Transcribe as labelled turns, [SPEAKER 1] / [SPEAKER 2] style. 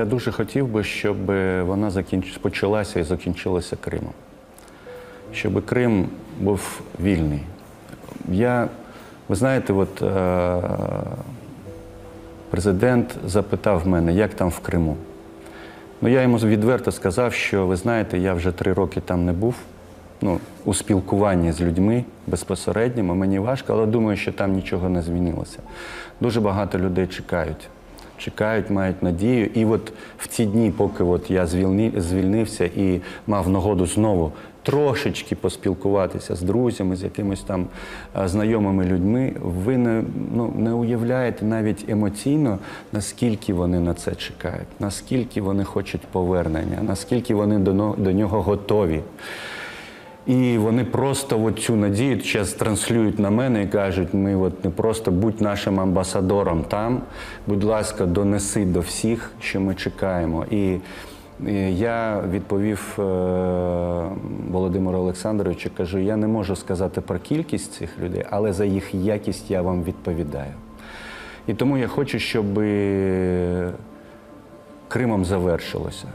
[SPEAKER 1] Я дуже хотів би, щоб вона закінч... почалася і закінчилася Кримом. Щоб Крим був вільний. Я, ви знаєте, от е... президент запитав мене, як там в Криму. Ну, я йому відверто сказав, що ви знаєте, я вже три роки там не був. Ну, у спілкуванні з людьми безпосередньо, мені важко, але думаю, що там нічого не змінилося. Дуже багато людей чекають. Чекають, мають надію. І от в ці дні, поки от я звільни, звільнився і мав нагоду знову трошечки поспілкуватися з друзями, з якимись там знайомими людьми, ви не, ну, не уявляєте навіть емоційно, наскільки вони на це чекають, наскільки вони хочуть повернення, наскільки вони до, до нього готові. І вони просто от цю надію зараз транслюють на мене і кажуть: ми от не просто будь нашим амбасадором там, будь ласка, донеси до всіх, що ми чекаємо. І, я відповів е, Володимиру Олександровичу, кажу, я не можу сказати про кількість цих людей, але за їх якість я вам відповідаю. І тому я хочу, щоб Кримом завершилося.